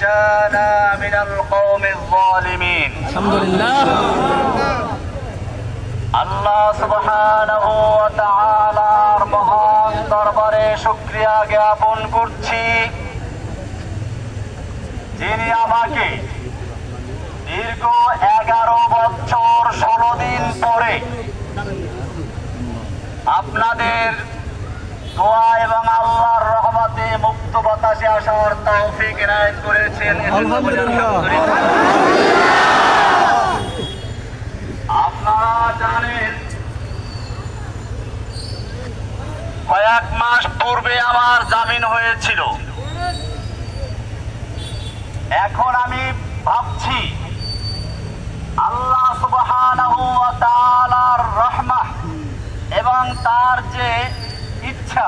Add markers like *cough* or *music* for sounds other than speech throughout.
نجانا من القوم الظالمين আলহামদুলিল্লাহ আল্লাহ সুবহানাহু ওয়া তাআলার মহান দরবারে শুকরিয়া জ্ঞাপন করছি যিনি আমাকে দীর্ঘ এগারো বছর ষোলো দিন পরে আপনাদের দোয়া এবং আসার তৌফিক এনায়েত করেছেন আলহামদুলিল্লাহ। আপনারা জানেন কয়েক মাস পূর্বে আমার জামিন হয়েছিল এখন আমি ভাবছি আল্লাহ সুবহানাহু ওয়া তাআলার রহমত এবং তার যে ইচ্ছা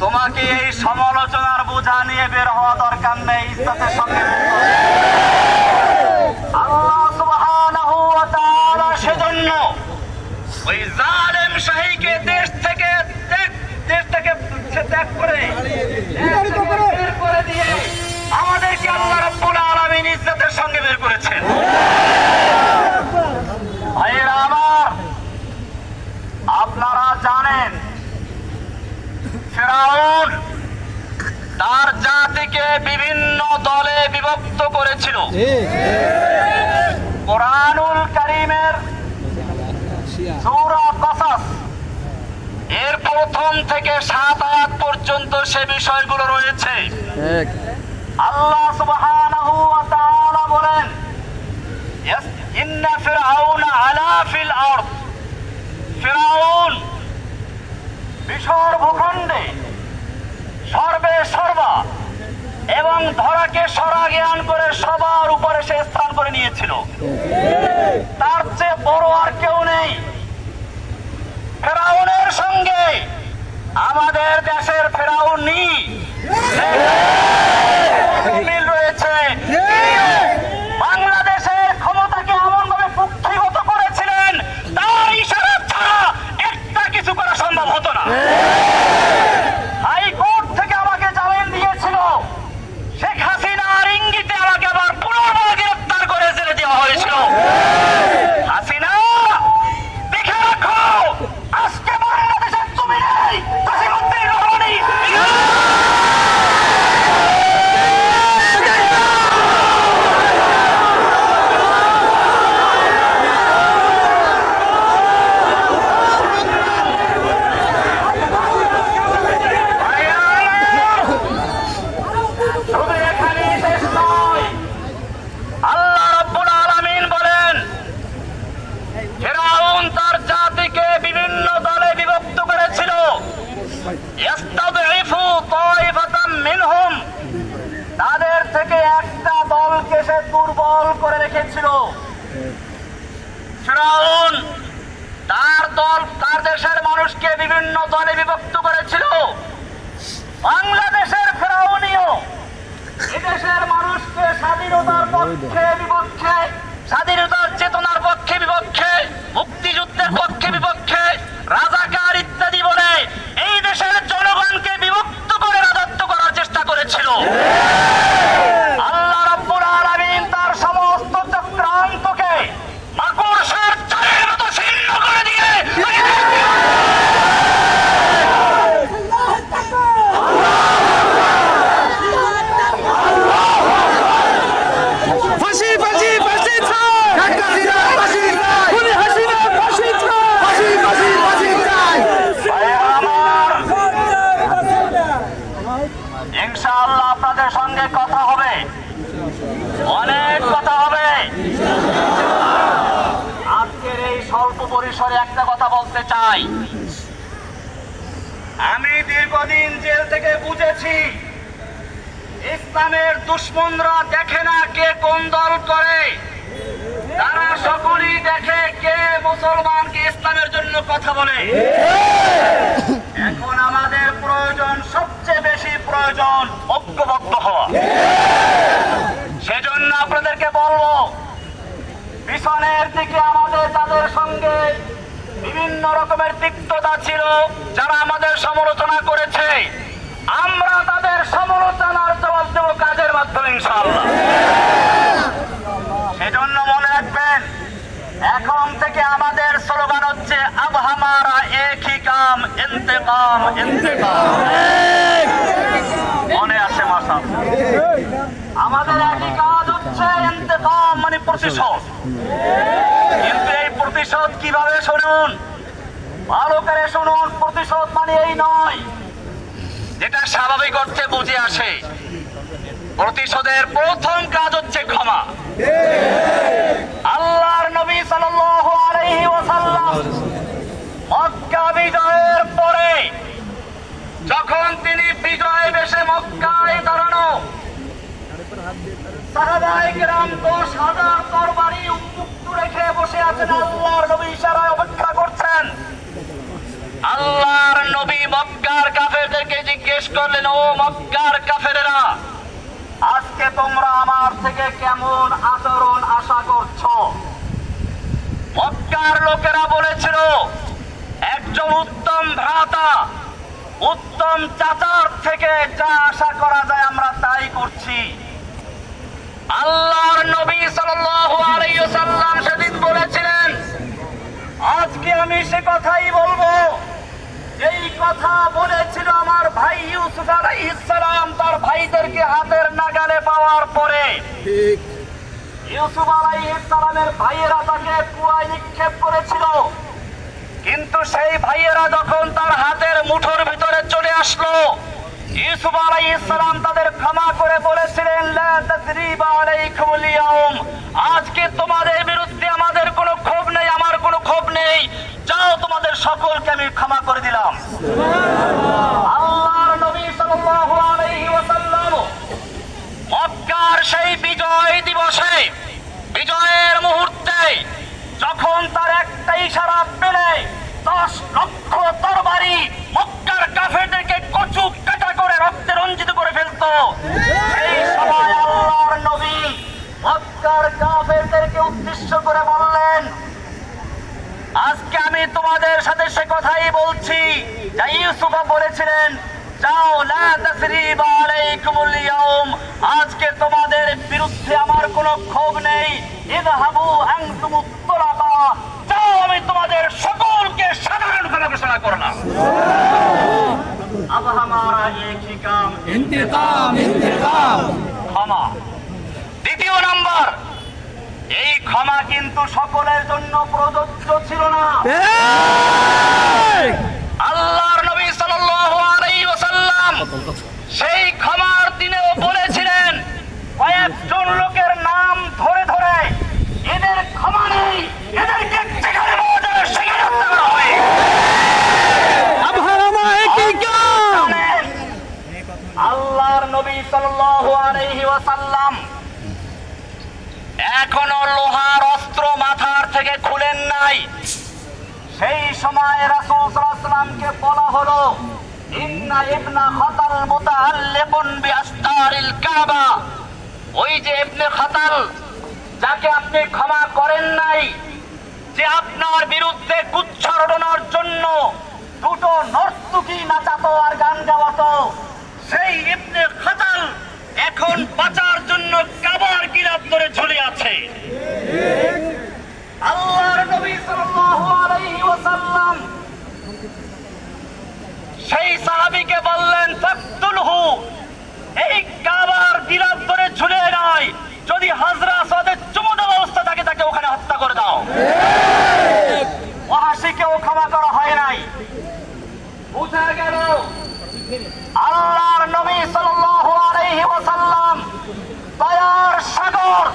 তোমাকে এই সমালোচনার বোঝা নিয়ে বের হওয়া দরকার নেই ইজ্জতের সঙ্গে সেজন্য ওই জালেম শাহীকে দেশ থেকে দেশ থেকে ত্যাগ করে দিয়ে আমাদেরকে আল্লাহ রাব্বুল আলামিন ইজ্জতের সঙ্গে বের করেছেন। ভাইয়েরা আমার আপনারা জানেন ফেরাউন তার জাতিকে বিভিন্ন দলে বিভক্ত করেছিল। কোরআনুল কারীমের এর প্রথম থেকে সাত আয়াত পর্যন্ত সে বিষয়গুলো রয়েছে। আল্লাহ সুবহানাহু ওয়া তাআলা বলেন ইন্না ফিরআউনা আলা ফিল আরদ। ফিরআউন মিশর ভূখণ্ডে। সর্বে সর্বা। এবং ধরাকে সরা জ্ঞান করে সবার উপরে সে স্থান করে নিয়েছিল। তার চেয়ে বড় আর কেউ নেই। ফেরাউনের সঙ্গে আমাদের দেশের ফেরাউনি है *laughs* বাংলাদেশের ফেরাউনিও এদেশের মানুষকে স্বাধীনতার পক্ষে বিপক্ষে স্বাধীনতার চেতনার পক্ষে বিপক্ষে মুক্তিযুদ্ধের পক্ষে বিপক্ষে রাজাকার ইত্যাদি বলে এই দেশের জনগণকে বিভক্ত করে রাজত্ব করার চেষ্টা করেছিল আল্লাহ রাব্বুল আলামিন তার সমস্ত চক্রান্তকে মাকড়সার চালের মতো ছিন্ন করে দিয়ে কথা হবে অনেক কথা হবে আজকের এই স্বল্প পরিসরে একটা কথা বলতে চাই আমি দীর্ঘদিন জেল থেকে বুঝেছি ইসলামের দুশ্মনরা দেখে না কে কোন দল করে। তারা সকলেই দেখে কে মুসলমানকে ইসলামের জন্য কথা বলে। এখন আমাদের প্রয়োজন সবচেয়ে বেশি প্রয়োজন ঐক্যবদ্ধ হওয়া। সেজন্য আপনাদেরকে বলব, পিছনের দিকে আমাদের তাদের সঙ্গে বিভিন্ন রকমের তিক্ততা ছিল, যারা আমাদের সমালোচনা করেছে আমরা তাদের সমালোচনার জবাব দেব কাজের মাধ্যমে ইনশাআল্লাহ সেজন্য মনে রাখবেন এখন থেকে আমাদের স্লোগান হচ্ছে আব হামারা একই কাম ইন্তেকাম ইন্তেকাম। মনে আছে মাসা আমাদের একই কাজ হচ্ছে ইন্তেকাম মানে প্রতিশোধ। কিন্তু এই প্রতিশোধ কীভাবে শুনুন? ভালো করে শুনুন, প্রতিশোধ মানে এই নয়। যেটা স্বাভাবিক অর্থে বুঝে আসে। প্রতিশোধের প্রথম কাজ হচ্ছে ক্ষমা। আল্লাহর নবী সাল্লাল্লাহু আলাইহি ওয়াসাল্লাম মক্কা বিজয়ের পরে যখন তিনি বিজয় বেশে মক্কায় দাঁড়ানো হাজার তরবারি উন্মুক্ত রেখে বসে আছেন, আল্লাহর নবী ইশারায় অপেক্ষা করছেন। আল্লাহর নবী মক্কার কাফেরদেরকে জিজ্ঞেস করলেন, ও মক্কার কাফেরেরা, আজকে তোমরা আমার থেকে কেমন আচরণ আশা করছ? মক্কার লোকেরা বলেছিল, একজন উত্তম ভ্রাতা উত্তম চাচার থেকে যা আশা করা যায় আমরা তাই করছি। আল্লাহর নবী ওয়াসাল্লাম সেদিন বলেছিলেন আজকে আমি সে কথাই বলব। এই কথা বলেছিল আমার ভাই ইউসুফ আলাইহিস তার ভাইদেরকে হাতের নাগালে পাওয়ার পরে ইউসুফ আলাইহিস সালামের ভাইয়েরা তাকে কুয়ায় নিক্ষেপ করেছিল। কিন্তু সেই ভাইয়েরা যখন তার হাতের মুঠোর ভিতরে চলে আসলো, ইউসুফ আলাইহিস সালাম তাদের ক্ষমা করে বলেছিলেন আজকে তোমাদের বিরুদ্ধে আমাদের কোনো ক্ষোভ নেই, আমার কোনো ক্ষোভ নেই। যাও, তোমাদের সকলকে আমি ক্ষমা করে দিলাম। আল্লাহর মক্কার সেই বিজয় দিবসে, বিজয়ের মুহূর্তে যখন তার একটা ইশারা দশ লক্ষ তরবারি মক্কার কাফেরদেরকে কচু কাটা করে রক্তে রঞ্জিত করে ফেলতো। সেই সময় আল্লাহর নবী মক্কার কাফেরদেরকে উদ্দেশ্য করে বললেন, আজকে আমি তোমাদের সাথে সে কথাই বলছি। যা ইউসুফা বলেছিলেন, যাও, লা তাসরিবা আলাইকুমুল ইয়াউম। আজকে তোমাদের বিরুদ্ধে আমার কোনো ক্ষোভ নেই। ইযহাবু আনতুমুত তুলাকা। যাও, আমি তোমাদের সকলকে সাধারণ ক্ষমা ঘোষণা করলাম अब हमारा एक ही काम इंतकाम इंतकाम ক্ষমা দ্বিতীয় নাম্বার এই ক্ষমা কিন্তু সকলের জন্য প্রযোজ্য ছিল না লোহার অস্ত্র মাথার থেকে খুলেন নাই। সেই সময় রাসূল সাল্লাল্লাহু বলা হলো যাকে আপনি করেন নাই, যে আপনার বিরুদ্ধে জন্য দুটো নর্তকী আর গান সেই ইবনে খাতাল এখন বাঁচার জন্য কাবার গিরাত ধরে ঝুলে আছে। আল্লাহর নবী সাল্লাল্লাহু আলাইহি ওয়াসাল্লাম সেই সাহাবীকে বললেন, ফাকতুলহু, এই কাবার গিরাত ধরে ঝুলে নয় যদি হাজরা সাদের চুমুদ অবস্থা থাকে, তাকে ওখানে হত্যা করে দাও। ওয়াহাসিকেও ক্ষমা করা হয় নাই। বুঝা গেল, আল্লাহর নবী সাল্লাল্লাহু আলাইহি ওয়াসাল্লাম দয়ার সাগর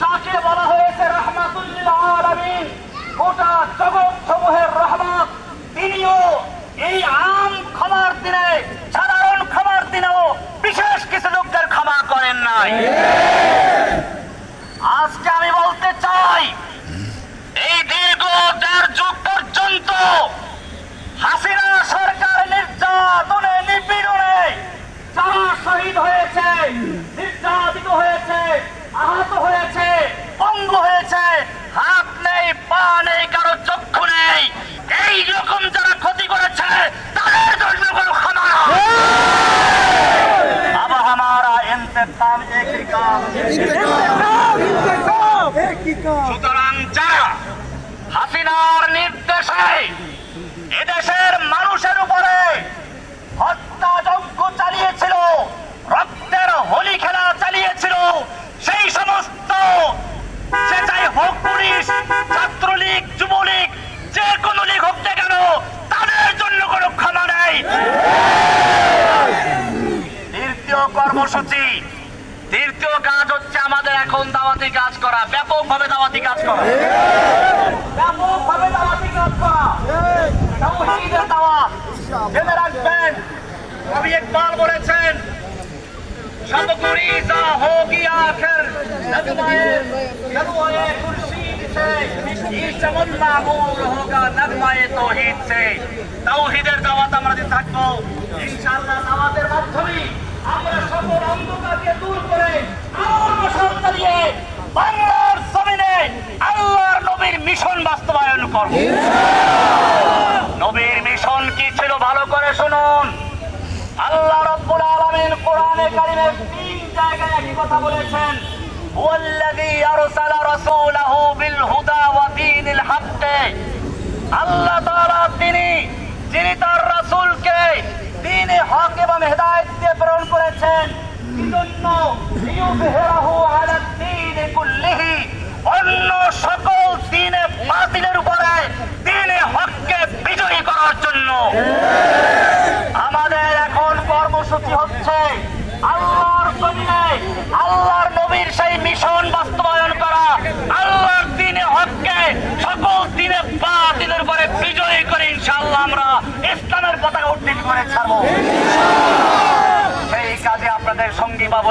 যাকে বলা হয়েছে রহমাতুল্লিল আলমিন গোটা জগৎ সমূহের রহমত তিনিও কর্মসূচি তৃতীয় কাজ হচ্ছে আমাদের এখন দাওয়াতি কাজ করা, ব্যাপকভাবে দাওয়াতি কাজ করা। দাওয়াতি কাজ করা। দাওয়াত তৌহিদ সে। তাওহীদের দাওয়াত আমরা দিতে থাকব। ইনশাআল্লাহ দাওয়াতের মাধ্যমে ছিল ভালো করে শুনুন। আল্লাহ রব্বুল আলামিন কোরআনে কারিমের তিন জায়গায় একই কথা বলেছেন। ওয়াল্লাযী আরসালা বিল হুদা ওয়া দীনিল হক আল্লাহ তাআলা তিনি, যিনি তার রাসূলকে দ্বীনে হক এবং হেদায়েত দিয়ে প্রেরণ করেছেন এজন্য লিইয়ুযহিরাহু আলা দ্বীনি কুল্লিহি অন্য সকল দ্বীনে বাতিলের উপরে দ্বীনে হককে বিজয়ী করার জন্য। আমাদের এখন কর্মসূচি হচ্ছে আল্লাহর জমিনে আল্লাহর নবীর সেই মিশন বাস্তবায়ন করা। আল্লাহর দিনে হককে সকল দিনে বাতিলের উপরে বিজয়ী করে ইনশাআল্লাহ আমরা ইসলামের পতাকা উদ্দিন করে ছাড়বো সেই কাজে আপনাদের সঙ্গী পাবো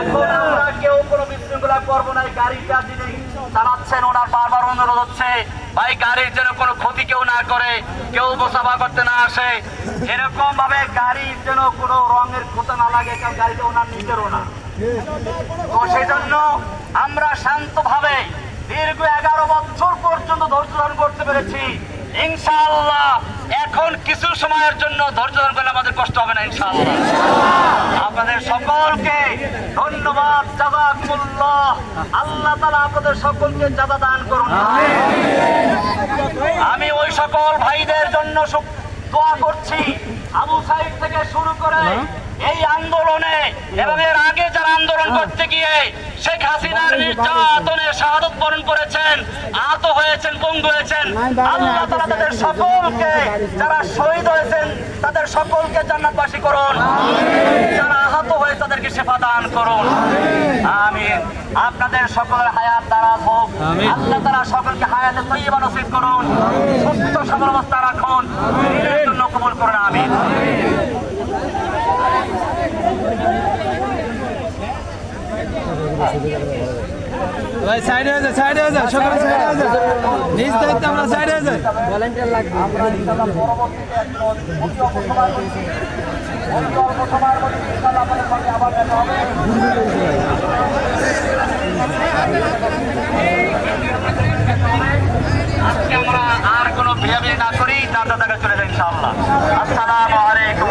আমরা ভাই, গাড়ির যেন কোনো ক্ষতি কেউ না করে, কেউ না আসে। এরকম ভাবে গাড়ির যেন কোনো রঙের ক্ষতি না লাগে কারণ গাড়িটা ওনার নিজেরও না। তো আমরা শান্তভাবে দীর্ঘ এগারো বছর পর্যন্ত ধৈর্য ধারণ করতে পেরেছি। ইনশাআল্লাহ এখন কিছু সময়ের জন্য ধৈর্য ধারণ করলে আমাদের কষ্ট হবে না ইনশাআল্লাহ। আপনাদের সকলকে ধন্যবাদ জাজাকুল্লাহ আল্লাহ তাআলা আপনাদের সকলকে জাযা দান করুন। আমি ওই সকল ভাইদের জন্য দোয়া করছি। আবু সাইদ থেকে শুরু করে এই আন্দোলনে এবং এর আগে যারা আন্দোলন করতে গিয়ে শেখ হাসিনার নির্যাতনে শাহাদত বরণ করেছেন আহত হয়েছেন পঙ্গু হয়েছেন। আল্লাহ তাআলা তাদের সকলকে যারা শহীদ হয়েছেন তাদের সকলকে জান্নাতবাসী করুন। যারা আহত হয়ে তাদেরকে সেবা দান করুন। আমিন। আপনাদের সকলের হায়াত দারাজ হোক। আল্লাহ তারা সকলকে হায়াতে তৈবা নসিব করুন। সুস্থ সবল অবস্থা রাখুন। জন্য কবুল করুন। আমিন। ভাই সাইড হয়ে যায় সাইড হয়ে যায় সকালে সাইড হয়ে যায় নিজ দায়িত্বে আমরা সাইড হয়ে যায় আজকে আমরা আর কোনো বিয়ে না করি দাদা দাদা চলে যাই ইনশাআল্লাহ। আসসালামু আলাইকুম